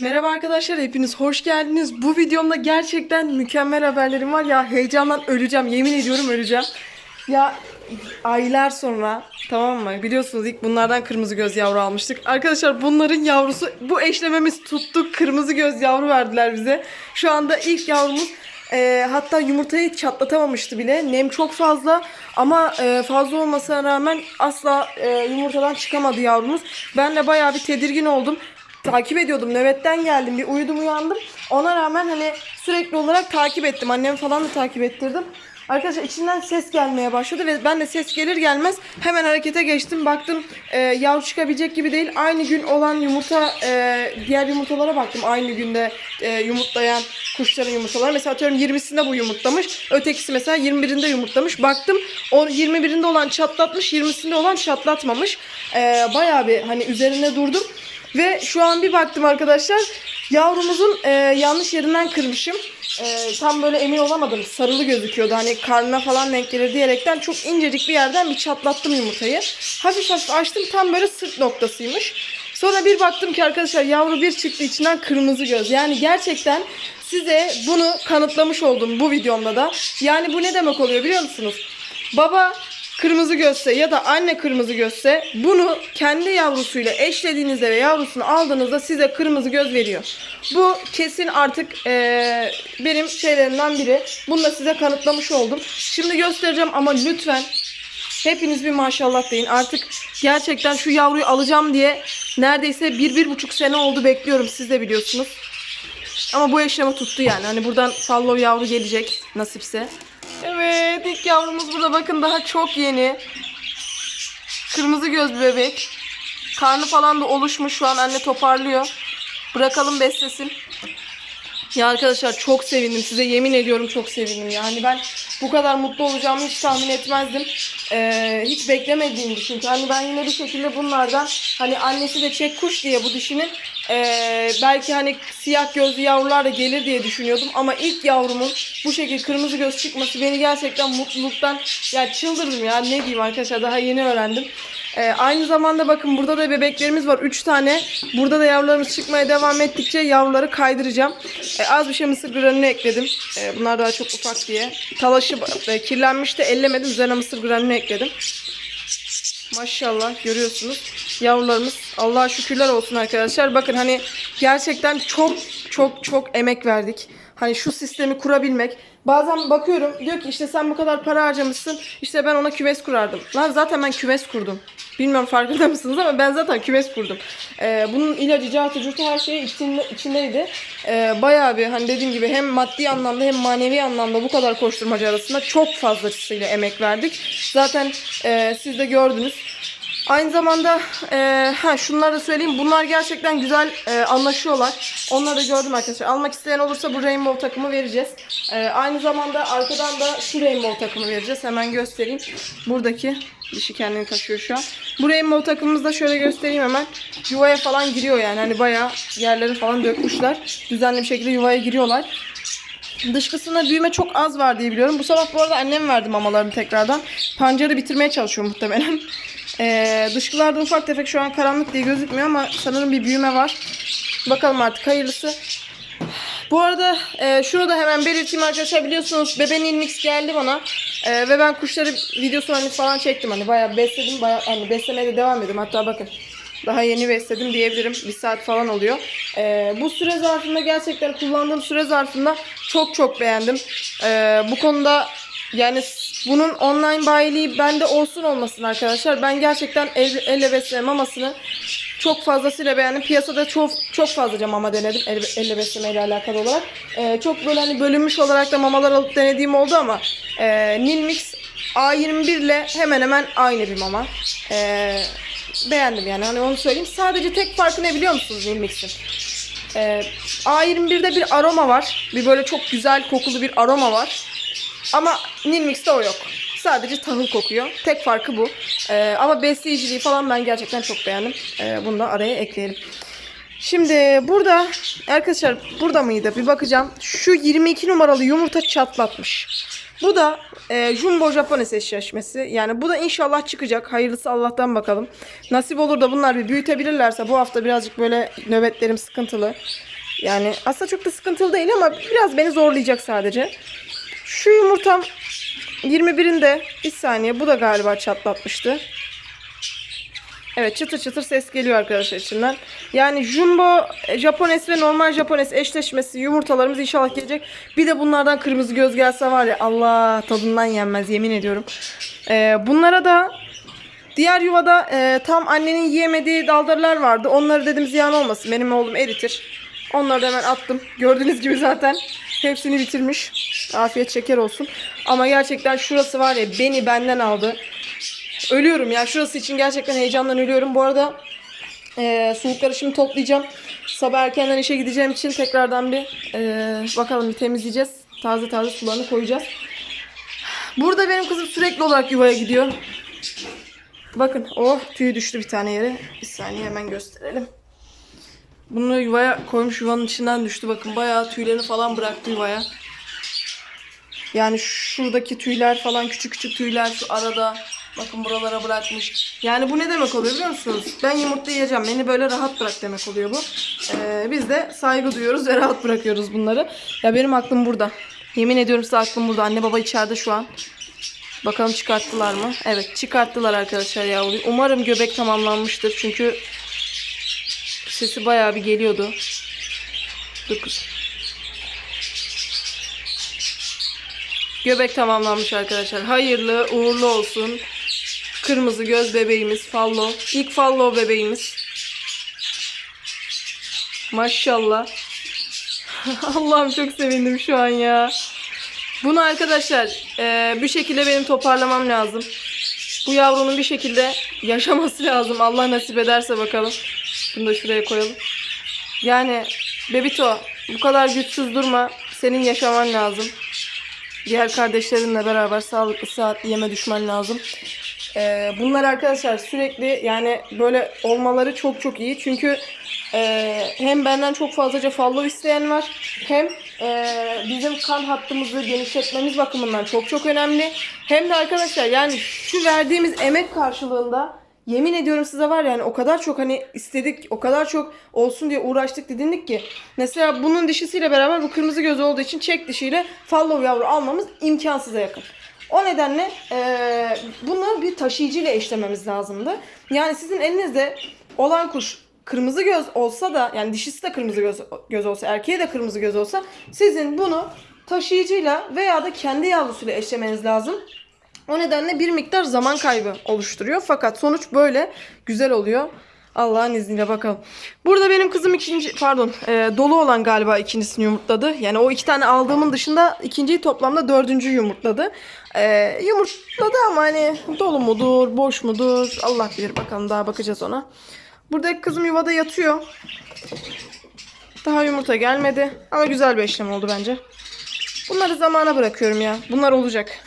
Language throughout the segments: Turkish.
Merhaba arkadaşlar hepiniz hoş geldiniz. Bu videomda gerçekten mükemmel haberlerim var ya heyecandan öleceğim yemin ediyorum öleceğim. Ya aylar sonra tamam mı biliyorsunuz ilk bunlardan kırmızı göz yavru almıştık. Arkadaşlar bunların yavrusu bu eşlememiz tuttu kırmızı göz yavru verdiler bize. Şu anda ilk yavrumuz e, hatta yumurtayı çatlatamamıştı bile. Nem çok fazla ama e, fazla olmasına rağmen asla e, yumurtadan çıkamadı yavrumuz. Ben de bayağı bir tedirgin oldum takip ediyordum. Nöbetten geldim. Bir uyudum uyandım. Ona rağmen hani sürekli olarak takip ettim. Annemi falan da takip ettirdim. Arkadaşlar içinden ses gelmeye başladı ve ben de ses gelir gelmez hemen harekete geçtim. Baktım e, yavru çıkabilecek gibi değil. Aynı gün olan yumurta e, diğer yumurtalara baktım. Aynı günde e, yumurtlayan kuşların yumurtaları. Mesela atıyorum 20'sinde bu yumurtlamış. Ötekisi mesela 21'inde yumurtlamış. Baktım o 21'inde olan çatlatmış, 20'sinde olan çatlatmamış. E, bayağı bir hani üzerine durdum. Ve şu an bir baktım arkadaşlar yavrumuzun e, yanlış yerinden kırmışım. E, tam böyle emin olamadım. Sarılı gözüküyordu. Hani karnına falan denk gelir diyerekten çok incecik bir yerden bir çatlattım yumurtayı. Hafif hafif açtım. Tam böyle sırt noktasıymış. Sonra bir baktım ki arkadaşlar yavru bir çıktı içinden kırmızı göz. Yani gerçekten size bunu kanıtlamış oldum bu videomda da. Yani bu ne demek oluyor biliyor musunuz? Baba kırmızı gözse ya da anne kırmızı gözse bunu kendi yavrusuyla eşlediğinizde ve yavrusunu aldığınızda size kırmızı göz veriyor. Bu kesin artık eee, benim şeylerimden biri. Bunu da size kanıtlamış oldum. Şimdi göstereceğim ama lütfen hepiniz bir maşallah deyin. Artık gerçekten şu yavruyu alacağım diye neredeyse bir, bir buçuk sene oldu bekliyorum. Siz de biliyorsunuz. Ama bu eşleme tuttu yani. Hani buradan follow yavru gelecek nasipse. Evet ilk yavrumuz burada bakın daha çok yeni. Kırmızı göz bebek. Karnı falan da oluşmuş şu an anne toparlıyor. Bırakalım beslesin. Ya arkadaşlar çok sevindim. Size yemin ediyorum çok sevindim. Yani ben bu kadar mutlu olacağımı hiç tahmin etmezdim. Ee, hiç beklemediğimdi çünkü hani ben yine bir şekilde bunlardan hani annesi de çek kuş diye bu dişinin ee, belki hani siyah gözlü yavrular da gelir diye düşünüyordum. Ama ilk yavrumun bu şekilde kırmızı göz çıkması beni gerçekten mutluluktan ya çıldırdım ya. Ne diyeyim arkadaşlar daha yeni öğrendim ee, aynı zamanda bakın burada da bebeklerimiz var. 3 tane. Burada da yavrularımız çıkmaya devam ettikçe yavruları kaydıracağım. Ee, az bir şey mısır granülü ekledim. Ee, bunlar daha çok ufak diye. Talaşı e, kirlenmişti ellemedim. Üzerine mısır granülü ekledim. Maşallah görüyorsunuz. Yavrularımız Allah'a şükürler olsun arkadaşlar. Bakın hani gerçekten çok çok çok emek verdik. Hani şu sistemi kurabilmek. Bazen bakıyorum diyor ki işte sen bu kadar para harcamışsın. İşte ben ona kümes kurardım. Lan zaten ben kümes kurdum. Bilmiyorum farkında mısınız ama ben zaten kümes kurdum. Ee, bunun ilacı, cartı, curtu her şey içinde, içindeydi. Ee, bayağı bir hani dediğim gibi hem maddi anlamda hem manevi anlamda bu kadar koşturmaca arasında çok fazlasıyla emek verdik. Zaten e, siz de gördünüz. Aynı zamanda e, ha şunları da söyleyeyim. Bunlar gerçekten güzel e, anlaşıyorlar. Onları da gördüm arkadaşlar. Almak isteyen olursa bu rainbow takımı vereceğiz. E, aynı zamanda arkadan da şu rainbow takımı vereceğiz. Hemen göstereyim. Buradaki dişi kendini taşıyor şu an. Bu rainbow takımımızı da şöyle göstereyim hemen. Yuvaya falan giriyor yani. Hani bayağı yerleri falan dökmüşler. Düzenli bir şekilde yuvaya giriyorlar. Dışkısında büyüme çok az var diye biliyorum. Bu sabah bu arada annem verdi mamalarını tekrardan. Pancarı bitirmeye çalışıyor muhtemelen. Ee, dışkılarda ufak tefek şu an karanlık diye gözükmüyor ama sanırım bir büyüme var. Bakalım artık hayırlısı. Bu arada e, şunu da hemen belirteyim arkadaşlar. Biliyorsunuz bebeğin ilmix geldi bana. E, ve ben kuşları videosu hani falan çektim. Hani bayağı besledim bayağı hani beslemeye de devam ediyorum. Hatta bakın daha yeni besledim diyebilirim. Bir saat falan oluyor. E, bu süre zarfında gerçekten kullandığım süre zarfında çok çok beğendim. E, bu konuda yani bunun online bayiliği bende olsun olmasın arkadaşlar ben gerçekten el, elle besleme mamasını çok fazlasıyla beğendim. Piyasada çok çok fazlaca mama denedim el, elle besleme ile alakalı olarak. Ee, çok böyle hani bölünmüş olarak da mamalar alıp denediğim oldu ama e, Nilmix A21 ile hemen hemen aynı bir mama. Ee, beğendim yani hani onu söyleyeyim. Sadece tek farkı ne biliyor musunuz Nilmix'in? Ee, A21'de bir aroma var. Bir böyle çok güzel kokulu bir aroma var. Ama Nilmix'te o yok. Sadece tahıl kokuyor. Tek farkı bu. Ee, ama besleyiciliği falan ben gerçekten çok beğendim. Ee, bunu da araya ekleyelim. Şimdi burada arkadaşlar burada mıydı? Bir bakacağım. Şu 22 numaralı yumurta çatlatmış. Bu da e, Jumbo Japones eşleşmesi. Yani bu da inşallah çıkacak. Hayırlısı Allah'tan bakalım. Nasip olur da bunlar bir büyütebilirlerse bu hafta birazcık böyle nöbetlerim sıkıntılı. Yani aslında çok da sıkıntılı değil ama biraz beni zorlayacak sadece. Şu yumurtam 21'inde bir saniye bu da galiba çatlatmıştı. Evet çıtır çıtır ses geliyor arkadaşlar içinden. Yani jumbo e, Japones ve normal Japones eşleşmesi yumurtalarımız inşallah gelecek. Bir de bunlardan kırmızı göz gelse var ya Allah tadından yenmez yemin ediyorum. Ee, bunlara da diğer yuvada e, tam annenin yiyemediği daldarlar vardı. Onları dedim ziyan olmasın benim oğlum eritir. Onları da hemen attım. Gördüğünüz gibi zaten hepsini bitirmiş. Afiyet şeker olsun. Ama gerçekten şurası var ya beni benden aldı. Ölüyorum ya. Şurası için gerçekten heyecandan ölüyorum. Bu arada e, soğukları şimdi toplayacağım. Sabah erkenden işe gideceğim için tekrardan bir e, bakalım bir temizleyeceğiz. Taze taze sularını koyacağız. Burada benim kızım sürekli olarak yuvaya gidiyor. Bakın oh tüyü düştü bir tane yere. Bir saniye hemen gösterelim. Bunu yuvaya koymuş yuvanın içinden düştü. Bakın bayağı tüylerini falan bıraktı yuvaya. Yani şuradaki tüyler falan küçük küçük tüyler şu arada. Bakın buralara bırakmış. Yani bu ne demek oluyor biliyor musunuz? Ben yumurta yiyeceğim. Beni böyle rahat bırak demek oluyor bu. Ee, biz de saygı duyuyoruz ve rahat bırakıyoruz bunları. Ya benim aklım burada. Yemin ediyorum size aklım burada. Anne baba içeride şu an. Bakalım çıkarttılar mı? Evet çıkarttılar arkadaşlar yavruyu. Umarım göbek tamamlanmıştır. Çünkü sesi bayağı bir geliyordu. Dur. Göbek tamamlanmış arkadaşlar. Hayırlı uğurlu olsun. Kırmızı göz bebeğimiz Fallo. İlk Fallo bebeğimiz. Maşallah. Allah'ım çok sevindim şu an ya. Bunu arkadaşlar eee, bir şekilde benim toparlamam lazım. Bu yavrunun bir şekilde yaşaması lazım. Allah nasip ederse bakalım. Bunu da şuraya koyalım. Yani Bebito bu kadar güçsüz durma. Senin yaşaman lazım. Diğer kardeşlerinle beraber sağlıklı saatli yeme düşman lazım. Ee, bunlar arkadaşlar sürekli yani böyle olmaları çok çok iyi. Çünkü e, hem benden çok fazlaca follow isteyen var. Hem e, bizim kan hattımızı genişletmemiz bakımından çok çok önemli. Hem de arkadaşlar yani şu verdiğimiz emek karşılığında Yemin ediyorum size var yani o kadar çok hani istedik, o kadar çok olsun diye uğraştık didindik ki. Mesela bunun dişisiyle beraber bu kırmızı göz olduğu için çek dişiyle fallow yavru almamız imkansıza yakın. O nedenle eee bunu bir taşıyıcıyla eşlememiz lazımdı. Yani sizin elinizde olan kuş kırmızı göz olsa da yani dişisi de kırmızı göz, göz olsa erkeği de kırmızı göz olsa sizin bunu taşıyıcıyla veya da kendi yavrusuyla eşlemeniz lazım. O nedenle bir miktar zaman kaybı oluşturuyor. Fakat sonuç böyle güzel oluyor. Allah'ın izniyle bakalım. Burada benim kızım ikinci pardon e, dolu olan galiba ikincisini yumurtladı. Yani o iki tane aldığımın dışında ikinciyi toplamda dördüncü yumurtladı. E, yumurtladı ama hani dolu mudur boş mudur Allah bilir bakalım daha bakacağız ona. Buradaki kızım yuvada yatıyor. Daha yumurta gelmedi ama güzel bir işlem oldu bence. Bunları zamana bırakıyorum ya. Bunlar olacak.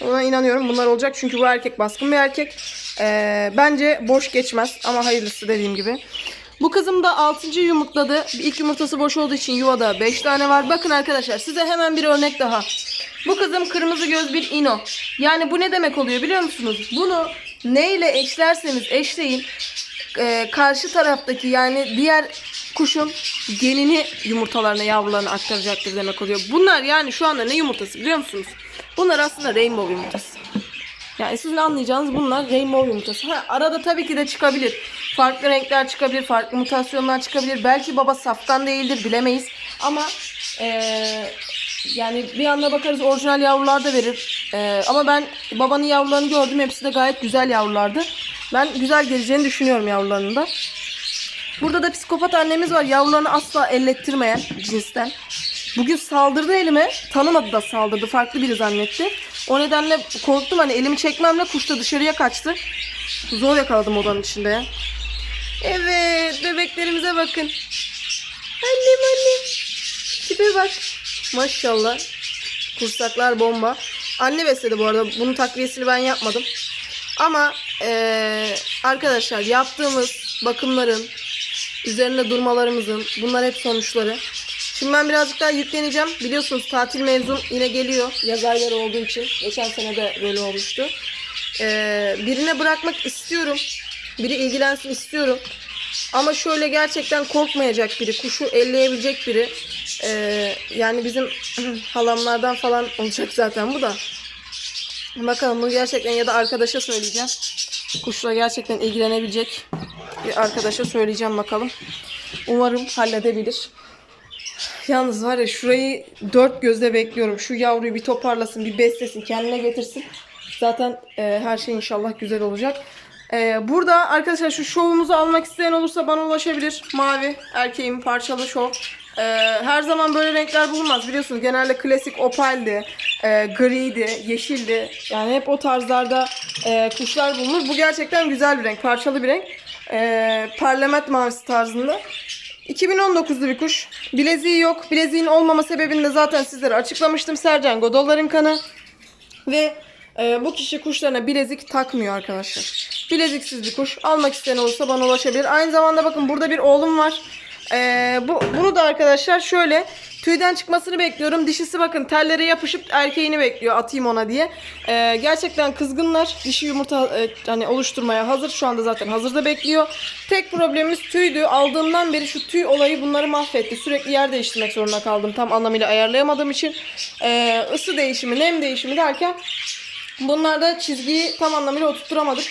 Ona inanıyorum bunlar olacak çünkü bu erkek baskın bir erkek. Ee, bence boş geçmez ama hayırlısı dediğim gibi. Bu kızım da 6. yumurtladı. İlk yumurtası boş olduğu için yuvada 5 tane var. Bakın arkadaşlar size hemen bir örnek daha. Bu kızım kırmızı göz bir ino. Yani bu ne demek oluyor biliyor musunuz? Bunu neyle eşlerseniz eşleyin e, karşı taraftaki yani diğer kuşun genini yumurtalarına yavrularına aktaracaktır demek oluyor. Bunlar yani şu anda ne yumurtası biliyor musunuz? Bunlar aslında rainbow yumurtası. Yani sizin anlayacağınız bunlar rainbow yumurtası. Ha, arada tabii ki de çıkabilir. Farklı renkler çıkabilir, farklı mutasyonlar çıkabilir. Belki baba saftan değildir bilemeyiz. Ama eee, yani bir anda bakarız orijinal yavrular da verir. Eee, ama ben babanın yavrularını gördüm. Hepsi de gayet güzel yavrulardı. Ben güzel geleceğini düşünüyorum yavrularının da. Burada da psikopat annemiz var. Yavrularını asla ellettirmeyen cinsten. Bugün saldırdı elime. Tanımadı da saldırdı. Farklı biri zannetti. O nedenle korktum hani elimi çekmemle kuş da dışarıya kaçtı. Zor yakaladım odanın içinde ya. Evet bebeklerimize bakın. Annem annem. Tipe bak. Maşallah. Kursaklar bomba. Anne besledi bu arada. Bunun takviyesini ben yapmadım. Ama eee, arkadaşlar yaptığımız bakımların üzerinde durmalarımızın bunlar hep sonuçları. Şimdi ben birazcık daha yükleneceğim. Biliyorsunuz tatil mezun yine geliyor. Yaz ayları olduğu için. Geçen sene de böyle olmuştu. Ee, birine bırakmak istiyorum. Biri ilgilensin istiyorum. Ama şöyle gerçekten korkmayacak biri. Kuşu elleyebilecek biri. Ee, yani bizim halamlardan falan olacak zaten bu da. Bakalım bunu gerçekten ya da arkadaşa söyleyeceğim. Kuşla gerçekten ilgilenebilecek bir arkadaşa söyleyeceğim bakalım. Umarım halledebilir. Yalnız var ya şurayı dört gözle bekliyorum. Şu yavruyu bir toparlasın, bir beslesin, kendine getirsin. Zaten e, her şey inşallah güzel olacak. E, burada arkadaşlar şu şovumuzu almak isteyen olursa bana ulaşabilir. Mavi erkeğim parçalı şov. E, her zaman böyle renkler bulunmaz biliyorsunuz. Genelde klasik opaldi, e, griydi, yeşildi. Yani hep o tarzlarda e, kuşlar bulunur. Bu gerçekten güzel bir renk, parçalı bir renk. E, parlament mavisi tarzında. 2019'lu bir kuş. Bileziği yok. Bileziğin olmama sebebini de zaten sizlere açıklamıştım. Sercan Godolların kanı. Ve e, bu kişi kuşlarına bilezik takmıyor arkadaşlar. Bileziksiz bir kuş. Almak isteyen olursa bana ulaşabilir. Aynı zamanda bakın burada bir oğlum var. E, bu, bunu da arkadaşlar şöyle tüyden çıkmasını bekliyorum. Dişisi bakın tellere yapışıp erkeğini bekliyor atayım ona diye. E, gerçekten kızgınlar. Dişi yumurta e, hani oluşturmaya hazır. Şu anda zaten hazırda bekliyor. Tek problemimiz tüydü. Aldığımdan beri şu tüy olayı bunları mahvetti. Sürekli yer değiştirmek zorunda kaldım. Tam anlamıyla ayarlayamadığım için. E, ısı değişimi, nem değişimi derken Bunlarda çizgiyi tam anlamıyla oturtturamadık.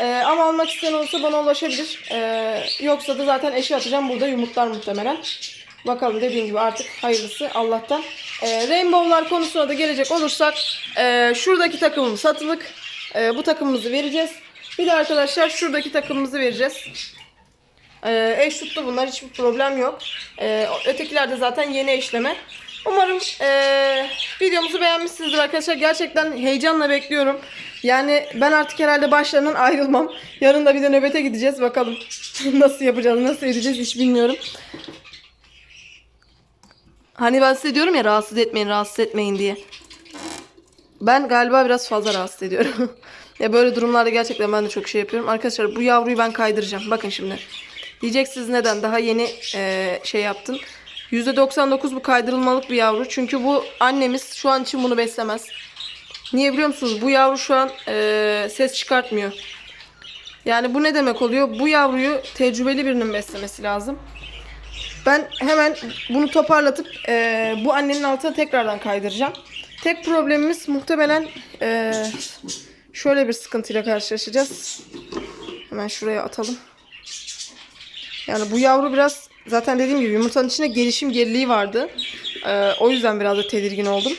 Ee, ama almak isteyen olursa bana ulaşabilir. Ee, yoksa da zaten eşi atacağım. Burada yumurtlar muhtemelen. Bakalım dediğim gibi artık hayırlısı Allah'tan. Ee, Rainbow'lar konusuna da gelecek olursak e, şuradaki takımım satılık. E, bu takımımızı vereceğiz. Bir de arkadaşlar şuradaki takımımızı vereceğiz. Ee, eş tuttu bunlar hiçbir problem yok. Ee, ötekiler zaten yeni eşleme. Umarım ee, videomuzu beğenmişsinizdir arkadaşlar. Gerçekten heyecanla bekliyorum. Yani ben artık herhalde başlarından ayrılmam. Yarın da bir de nöbete gideceğiz. Bakalım nasıl yapacağız, nasıl edeceğiz hiç bilmiyorum. Hani ben size diyorum ya rahatsız etmeyin, rahatsız etmeyin diye. Ben galiba biraz fazla rahatsız ediyorum. ya böyle durumlarda gerçekten ben de çok şey yapıyorum. Arkadaşlar bu yavruyu ben kaydıracağım. Bakın şimdi. Diyeceksiniz neden? Daha yeni e, şey yaptın. %99 bu kaydırılmalık bir yavru. Çünkü bu annemiz şu an için bunu beslemez. Niye biliyor musunuz? Bu yavru şu an e, ses çıkartmıyor. Yani bu ne demek oluyor? Bu yavruyu tecrübeli birinin beslemesi lazım. Ben hemen bunu toparlatıp e, bu annenin altına tekrardan kaydıracağım. Tek problemimiz muhtemelen e, şöyle bir sıkıntıyla karşılaşacağız. Hemen şuraya atalım. Yani bu yavru biraz zaten dediğim gibi yumurtanın içinde gelişim geriliği vardı. E, o yüzden biraz da tedirgin oldum.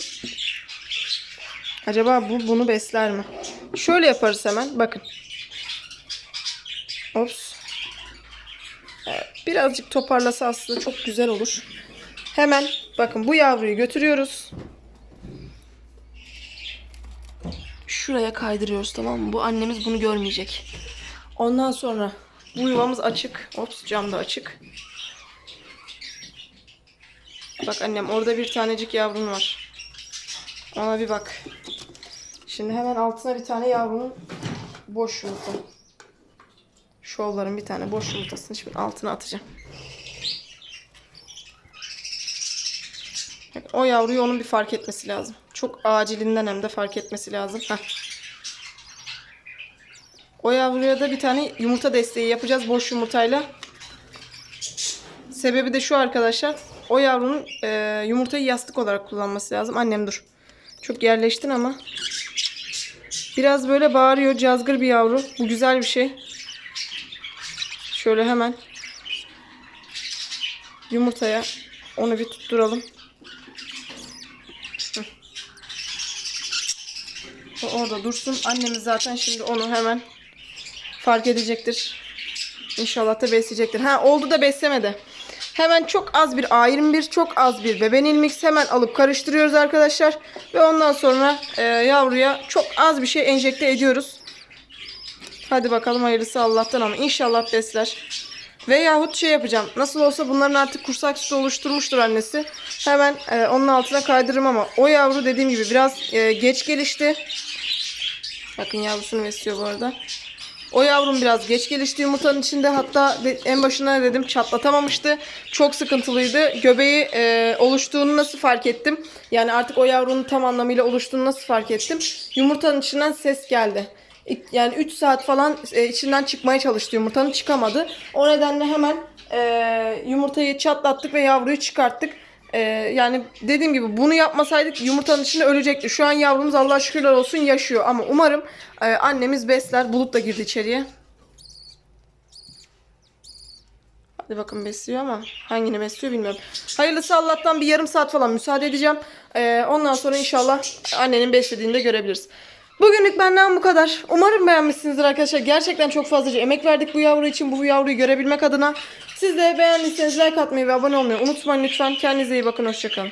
Acaba bu bunu besler mi? Şöyle yaparız hemen. Bakın. Ops. Birazcık toparlasa aslında çok güzel olur. Hemen bakın bu yavruyu götürüyoruz. Şuraya kaydırıyoruz tamam mı? Bu annemiz bunu görmeyecek. Ondan sonra bu yuvamız açık. Ops cam da açık. Bak annem orada bir tanecik yavrun var. Ona bir bak. Şimdi hemen altına bir tane yavrunun boş yumurta. Şovların bir tane boş yumurtasını şimdi altına atacağım. O yavruyu onun bir fark etmesi lazım. Çok acilinden hem de fark etmesi lazım. Heh. O yavruya da bir tane yumurta desteği yapacağız boş yumurtayla. Sebebi de şu arkadaşlar. O yavrunun e, yumurtayı yastık olarak kullanması lazım. Annem dur. Çok yerleştin ama. Biraz böyle bağırıyor. Cazgır bir yavru. Bu güzel bir şey. Şöyle hemen yumurtaya onu bir tutturalım. O orada dursun. Annemiz zaten şimdi onu hemen fark edecektir. İnşallah da besleyecektir. Ha oldu da beslemedi. Hemen çok az bir A21, çok az bir bebenil mix hemen alıp karıştırıyoruz arkadaşlar. Ve ondan sonra e, yavruya çok az bir şey enjekte ediyoruz. Hadi bakalım hayırlısı Allah'tan ama inşallah besler. Veyahut şey yapacağım. Nasıl olsa bunların artık kursak sütü oluşturmuştur annesi. Hemen e, onun altına kaydırırım ama o yavru dediğim gibi biraz e, geç gelişti. Bakın yavrusunu besliyor bu arada. O yavrum biraz geç gelişti yumurtanın içinde. Hatta en başına dedim çatlatamamıştı. Çok sıkıntılıydı. Göbeği e, oluştuğunu nasıl fark ettim? Yani artık o yavrunun tam anlamıyla oluştuğunu nasıl fark ettim? Yumurtanın içinden ses geldi. Yani 3 saat falan e, içinden çıkmaya çalıştı yumurtanın çıkamadı. O nedenle hemen e, yumurtayı çatlattık ve yavruyu çıkarttık. E, yani dediğim gibi bunu yapmasaydık yumurtanın içinde ölecekti. Şu an yavrumuz Allah şükürler olsun yaşıyor. Ama umarım e, annemiz besler. Bulut da girdi içeriye. Hadi bakın besliyor ama hangini besliyor bilmiyorum. Hayırlısı Allah'tan bir yarım saat falan müsaade edeceğim. Ee, ondan sonra inşallah annenin beslediğini de görebiliriz. Bugünlük benden bu kadar. Umarım beğenmişsinizdir arkadaşlar. Gerçekten çok fazlaca emek verdik bu yavru için. Bu yavruyu görebilmek adına. Siz de beğendiyseniz like atmayı ve abone olmayı unutmayın lütfen. Kendinize iyi bakın. Hoşçakalın.